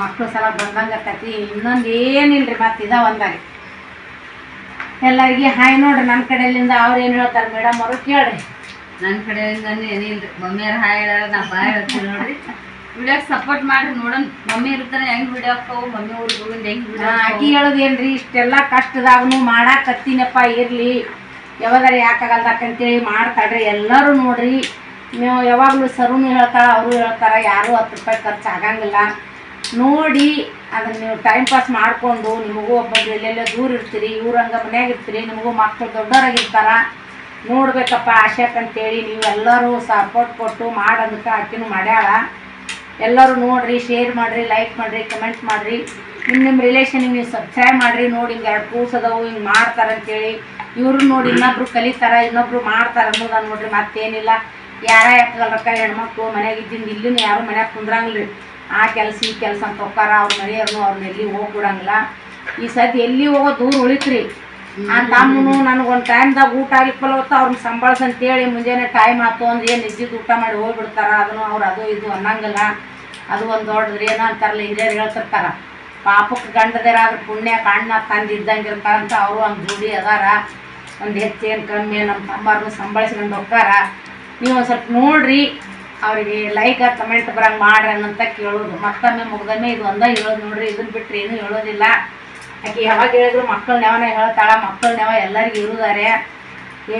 ಮಕ್ಕಳು ಸಲ ಬಂದಂಗೆ ಆಕತಿ ಇನ್ನೊಂದು ಏನಿಲ್ರಿ ಮತ್ತೆ ಇದ ಒಂದಾರಿ. ಎಲ್ಲರಿಗೆ ಹಾಯ್ ನೋಡ್ರಿ. ನನ್ನ ಕಡೆಯಿಂದ ಅವ್ರು ಏನು ಹೇಳ್ತಾರೆ ಮೇಡಮ್ ಅವರು ಕೇಳ್ರಿ. ನನ್ನ ಕಡೆಯಿಂದ ಏನಿಲ್ರಿ. ಮಮ್ಮಿಯವ್ರು ಹಾಯ್ ಹೇಳಾರ ನಾ ಬಾಯ್ ಹೇಳ್ತೀನಿ ನೋಡ್ರಿ. ವಿಡಿಯೋಕ್ ಸಪೋರ್ಟ್ ಮಾಡ್ರಿ ನೋಡೋಣ. ಮಮ್ಮಿ ಇರ್ತಾನೆ ಹೆಂಗ್ ವಿಡಿಯೋ ಹಾಕವು ಮಮ್ಮಿ ಊರಿಗೆ ಹೋಗಿಂದ ಹೆಂಗ್ ವಿಡಿಯೋ ಆಕಿ ಹೇಳೋದೇನ್ರಿ ಇಷ್ಟೆಲ್ಲ ಕಷ್ಟದಾಗೂ ಮಾಡಾಕತ್ತೀನಪ್ಪ ಇರ್ಲಿ. ಯಾವಾಗಾರ ಯಾಕಾಗಲ್ದಾಕಂತೇಳಿ ಮಾಡ್ತಾಳ್ರಿ. ಎಲ್ಲರೂ ನೋಡ್ರಿ. ನೀವು ಯಾವಾಗಲೂ ಸರೂನು ಹೇಳ್ತಾಳ ಅವರು ಹೇಳ್ತಾರೆ ಯಾರೂ ಹತ್ತು ರೂಪಾಯಿ ಖರ್ಚು ಆಗಂಗಿಲ್ಲ. ನೋಡಿ ಅದನ್ನು ನೀವು ಟೈಮ್ ಪಾಸ್ ಮಾಡಿಕೊಂಡು ನಿಮಗೂ ಒಬ್ಬರು ಎಲ್ಲೆಲ್ಲ ದೂರ ಇರ್ತೀರಿ ಇವ್ರ ಹಂಗ ಮನ್ಯಾಗ ಇರ್ತೀರಿ ನಿಮಗೂ ಮಕ್ಕಳು ದೊಡ್ಡವರಾಗಿರ್ತಾರ ನೋಡ್ಬೇಕಪ್ಪ ಆಶಾಕಂತೇಳಿ ನೀವೆಲ್ಲರೂ ಸಪೋರ್ಟ್ ಕೊಟ್ಟು ಮಾಡೋದಕ್ಕೆ ಆಕಿನೂ ಮಾಡ್ಯಾಳ. ಎಲ್ಲರೂ ನೋಡ್ರಿ ಶೇರ್ ಮಾಡಿರಿ ಲೈಕ್ ಮಾಡಿರಿ ಕಮೆಂಟ್ ಮಾಡಿರಿ. ನಿಮ್ಮ ನಿಮ್ಮ ರಿಲೇಷನಿಗೆ ನೀವು ಸಬ್ಸ್ಕ್ರೈಬ್ ಮಾಡಿರಿ, ನೋಡಿ ಹಿಂಗೆ ಎರಡು ಕೂಸ್ ಅದಾವು, ಹಿಂಗೆ ಮಾಡ್ತಾರೆ ಅಂತೇಳಿ. ಇವರು ನೋಡಿ ಇನ್ನೊಬ್ರು ಕಲಿತಾರ, ಇನ್ನೊಬ್ರು ಮಾಡ್ತಾರ ಅನ್ನೋದ ನೋಡ್ರಿ, ಮತ್ತೇನಿಲ್ಲ. ಯಾರ ಯಾಕಲ್ರಕ್ಕ ಹೆಣ್ಮಕ್ಳು ಮನ್ಯಾಗ ಇದ್ದಿಂದ ಇಲ್ಲಿನ ಯಾರು ಮನ್ಯಾಗ ಕುಂದ್ರಂಗಿಲ್ಲ ಆ ಕೆಲಸ, ಈ ಕೆಲಸ ಅಂತ ಹೋಗ್ತಾರ ಅವ್ರ ಮನೆಯವ್ರನ್ನು ಅವ್ರನ್ನ ಎಲ್ಲಿ ಹೋಗ್ಬಿಡಂಗಿಲ್ಲ. ಈ ಸದ್ಯ ಎಲ್ಲಿ ಹೋಗೋ ದೂರ ಉಳಿತ್ರಿ. ಆ ತಮ್ಮನು ನನಗೊಂದು ಟೈಮ್ದಾಗ ಊಟ ಆಗಿಪ್ಪಲ್ವತ್ತ ಅವ್ರನ್ನ ಸಂಬಳಸ ಅಂತೇಳಿ ಮುಂಜಾನೆ ಟೈಮ್ ಆಯ್ತು ಅಂದ್ರೆ ಏನು ಇದ್ದಿದ್ದು ಊಟ ಮಾಡಿ ಹೋಗ್ಬಿಡ್ತಾರ, ಅದನ್ನು ಅವ್ರು ಅದು ಇದು ಅನ್ನಂಗಿಲ್ಲ. ಅದು ಒಂದು ದೊಡ್ಡದ್ರಿ, ಏನೋ ಅಂತಾರಲ್ಲ ಹಿರಿಯರು ಹೇಳ್ತಿರ್ತಾರ. ಪಾಪಕ್ಕೆ ಗಂಡದೇರಾದ್ರೆ ಪುಣ್ಯ ಕಣ್ಣ ತಂದು ಇರ್ತಾರಂತ ಅವರು ಒಂದು ಜೋಡಿ ಅದಾರ. ಒಂದು ಹೆಚ್ಚೇನು ಕಮ್ಮಿ ನಮ್ಮ ತಮ್ಮವ್ರನ್ನ ಸಂಬಳಿಸ್ಕೊಂಡು ಹೋಗ್ತಾರ. ನೀವು ಒಂದು ಸ್ವಲ್ಪ ನೋಡ್ರಿ, ಅವರಿಗೆ ಲೈಕ್ ಕಮೆಂಟ್ ಬರಂಗೆ ಮಾಡ್ರಿ ಅನ್ನಂತ ಕೇಳೋದು. ಮತ್ತೊಮ್ಮೆ ಮುಗ್ದಮ್ಮೆ ಇದು ಒಂದ ಹೇಳೋದು ನೋಡ್ರಿ ಇದನ್ನ ಬಿಟ್ಟರೆ ಏನೂ ಹೇಳೋದಿಲ್ಲ. ಆಕೆ ಯಾವಾಗ ಹೇಳಿದ್ರು ಮಕ್ಕಳ ನೆವನ ಹೇಳ್ತಾಳ, ಮಕ್ಕಳ ನೆವ ಎಲ್ಲರಿಗೂ ಇರುದಾರೆ.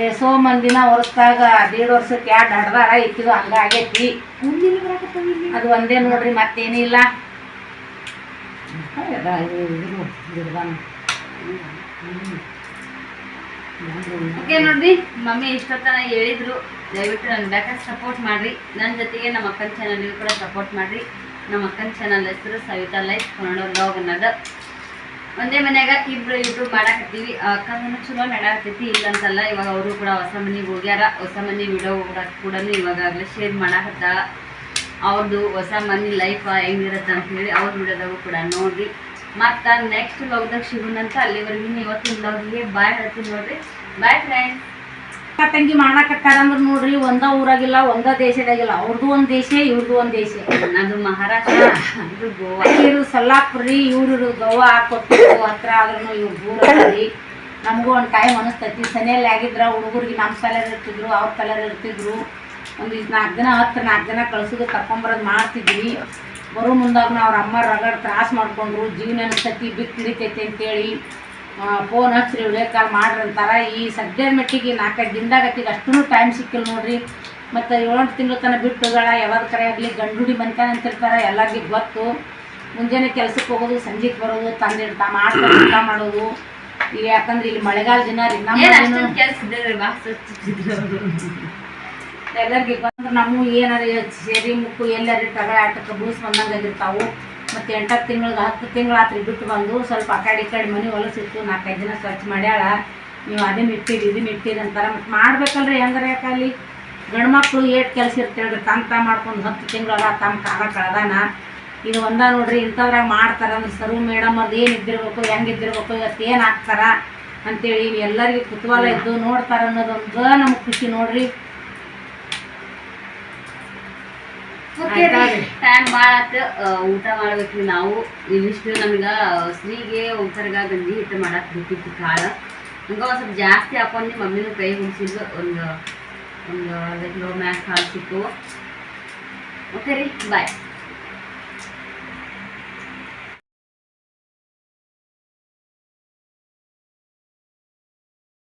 ಎಷ್ಟೋ ಮಂದಿನ ವರ್ಷದಾಗ ದೇಡ್ ವರ್ಷಕ್ಕೆ ಎರಡು ಹಡ್ದಾರ ಇಕ್ಕಿದು ಹಂಗ ಆಗೇತಿ. ಅದು ಒಂದೇ ನೋಡ್ರಿ ಮತ್ತೇನಿಲ್ಲ ಓಕೆ, ನೋಡ್ರಿ, ಮಮ್ಮಿ ಇಷ್ಟೊತ್ತನ ಹೇಳಿದ್ರು. ದಯವಿಟ್ಟು ನನ್ನ ಬೇಕಾದ್ರೆ ಸಪೋರ್ಟ್ ಮಾಡ್ರಿ. ನನ್ನ ಜೊತೆಗೆ ನಮ್ಮ ಅಕ್ಕನ ಚಾನಲ್ ಕೂಡ ಸಪೋರ್ಟ್ ಮಾಡ್ರಿ. ನಮ್ಮ ಅಕ್ಕನ ಚಾನಲ್ ಹೆಸರು ಸವಿತಾ ಲೈಫ್ ಕನ್ನಡ ಬ್ಲಾಗ್ ಅನ್ನೋದು. ಒಂದೇ ಮನ್ಯಾಗ ಇಬ್ರು ಇಬ್ರು ಮಾಡಾಕತ್ತೀವಿ. ಅಕ್ಕನೂ ಚಲೋ ಇಲ್ಲ ಅಂತಲ್ಲ, ಇವಾಗ ಅವರು ಕೂಡ ಹೊಸ ಮನೆಗೆ ಹೋಗ್ಯಾರ. ಹೊಸ ಮನೆ ವಿಡಿಯೋ ಕೂಡ ಇವಾಗಲೇ ಶೇರ್ ಮಾಡಾಕತ್ತ. ಅವ್ರದ್ದು ಹೊಸ ಮನೆ ಲೈಫ್ ಹೆಂಗಿರುತ್ತೆ ಅಂತ ಹೇಳಿ ಅವ್ರ ವಿಡಿಯೋದಾಗೂ ಕೂಡ ನೋಡಿ. ಮತ್ತು ನೆಕ್ಸ್ಟ್ ಲಾಕ್ದಾಗ ಸಿಗೋಣಂತ ಅಲ್ಲಿವರೆಗೂ ಇವತ್ತಿನ ಲಾಕ್ಗೆ ಬಾಯ್ ಹೇಳ್ತೀನಿ ನೋಡ್ರಿ. ಬಾಯ್ ಫ್ರೆಂಡ್ಸ್ ಅಕ್ಕ ತಂಗಿ ಮಾಡಾಕತ್ತಾರ ಅಂದ್ರೆ ನೋಡ್ರಿ ಒಂದ ಊರಾಗಿಲ್ಲ ಒಂದ ದೇಶದಾಗಿಲ್ಲ. ಅವ್ರದ್ದು ಒಂದ್ ದೇಶ ಇವ್ರದ್ದು ಒಂದ್ ದೇಶ. ಅದು ಮಹಾರಾಷ್ಟ್ರ ಇದು ಗೋವಾ. ಇವರು ಸಲ್ಲಾಪುರಿ ಇವ್ರು ಗೋವಾ ಕೊಟ್ಟು ಹತ್ರ ಆದ್ರೂ ಇವ್ರು ದೂರ ನಮಗೂ ಒಂದು ಟೈಮ್ ಅನಿಸ್ತೈತಿ. ಸನಿಯಲ್ಲಿ ಆಗಿದ್ರ ಹುಡುಗರಿಗೆ ನಮ್ಮ ಸಲರ್ ಇರ್ತಿದ್ರು ಅವ್ರ ಕಲರ್ ಇರ್ತಿದ್ರು. ಒಂದು ನಾಲ್ಕು ದಿನ ಹತ್ತು ನಾಲ್ಕು ದಿನ ಕಳ್ಸೋದು ಕರ್ಕೊಂಬರೋದು ಮಾಡ್ತಿದ್ವಿ. ಬರೋ ಮುಂದಾಗ ಅವ್ರ ಅಮ್ಮ ರಗಡ್ ತ್ರಾಸ ಮಾಡ್ಕೊಂಡ್ರು. ಜೀವನ ಅನಿಸ್ತೈತಿ ಬಿಟ್ಟು ಹಿಡಿತೈತಿ ಅಂತೇಳಿ. ಫೋನ್ ಹಚ್ಚಿರಿ ವಿಡಿಯೋ ಕಾಲ್ ಮಾಡ್ರಿ ಅಂತಾರೆ. ಈ ಸದ್ಯದ ಮಟ್ಟಿಗೆ ನಾಲ್ಕೈದು ದಿನದಾಗ ಆಕಿಗೆ ಅಷ್ಟೂ ಟೈಮ್ ಸಿಕ್ಕಿಲ್ಲ ನೋಡ್ರಿ. ಮತ್ತು ಏಳೆಂಟು ತಿಂಗಳು ತನಕ ಬಿಟ್ಟುಗಳ ಯಾವಾಗ ಕರೆ ಆಗಲಿ ಗಂಡುಡಿ ಮನ್ಕಾನ ಅಂತಿರ್ತಾರೆ ಎಲ್ಲರಿಗೂ ಗೊತ್ತು. ಮುಂಜಾನೆ ಕೆಲಸಕ್ಕೆ ಹೋಗೋದು ಸಂಜೆಗೆ ಬರೋದು ತಂದಿಡ್ತ ಮಾಡ್ಕೊಂಡು ಊಟ ಮಾಡೋದು. ಈಗ ಯಾಕಂದ್ರೆ ಇಲ್ಲಿ ಮಳೆಗಾಲ ದಿನ ರೀ. ಎಲ್ಲರಿಗೆ ಬಂದ್ರೆ ನಮ್ಮ ಏನಾರ ಸೇರಿ ಮುಕ್ಕು ಎಲ್ಲರಿ ತಗಳ ಆಟಕ್ಕೆ ಬೂಸ್ ಬಂದಂಗೆ ಆಗಿರ್ತಾವು. ಮತ್ತು ಎಂಟತ್ತು ತಿಂಗಳಿಗೆ ಹತ್ತು ತಿಂಗಳು ಆತ್ರಿ ಬಿಟ್ಟು ಬಂದು ಸ್ವಲ್ಪ ಆ ಕಡೆ ಈ ಕಡೆ ಮನೆ ಹೊಲಸಿತ್ತು ನಾಲ್ಕೈದು ದಿನ ಸ್ವಚ್ಛ ಮಾಡ್ಯಾಳ. ನೀವು ಅದನ್ನ ಇಟ್ಟಿರಿ ಇದನ್ನ ಇಟ್ಟಿರಿ ಅಂತಾರೆ. ಮತ್ತು ಮಾಡ್ಬೇಕಲ್ರಿ ಹೆಂಗಾರ ಯಾಕಲ್ಲಿ ಗಂಡು ಮಕ್ಕಳು ಏಟ್ ಕೆಲಸ ಇರ್ತೇಳ್ರಿ ತಮ್ಮ ತಾ ಮಾಡ್ಕೊಂಡು ಹತ್ತು ತಿಂಗಳಲ್ಲ ತಮ್ಮ ಕಾಲ ಕಳೆದಾನ. ಇದು ಒಂದ ನೋಡ್ರಿ ಇಂಥವ್ರಾಗ ಮಾಡ್ತಾರೆ ಅಂದ್ರೆ ಸರ್ವ್ ಮೇಡಮ್ ಅದು ಏನು ಇದ್ದಿರ್ಬೇಕು, ಹೆಂಗೆ ಇದ್ದಿರ್ಬೇಕು, ಇವತ್ತು ಏನು ಹಾಕ್ತಾರ ಅಂತೇಳಿ ಎಲ್ಲರಿಗೂ ಕುತೂಹಲ ಇದ್ದು ನೋಡ್ತಾರೆ ಅನ್ನೋದೊಂದು ನಮ್ಗೆ ಖುಷಿ ನೋಡ್ರಿ. ಟೈಮ್ ಭಾಳ ಆತ ಊಟ ಮಾಡ್ಬೇಕ್ರಿ ನಾವು. ಇವಿಷ್ಟು ನಮ್ಗೆ ಸ್ತ್ರೀಗೆ ಒಂಥರಗ ಗಂಜಿ ಹಿಟ್ಟು ಮಾಡಕ್ಕೆ ಬೇಕಿತ್ತು ಕಾಳು. ಹಂಗ ಒಂದ್ ಸ್ವಲ್ಪ ಜಾಸ್ತಿ ಹಾಕೊಂಡು ಮಮ್ಮಿನ ಕೈ ಹುಡ್ಸಿದ್ದು ಒಂದು ಒಂದು ಅರ್ಧ ಕಿಲೋ ಮ್ಯಾಕ್ ಕಾಳು ಸಿಕ್ಕು. ಓಕೆ ರೀ ಬಾಯ್.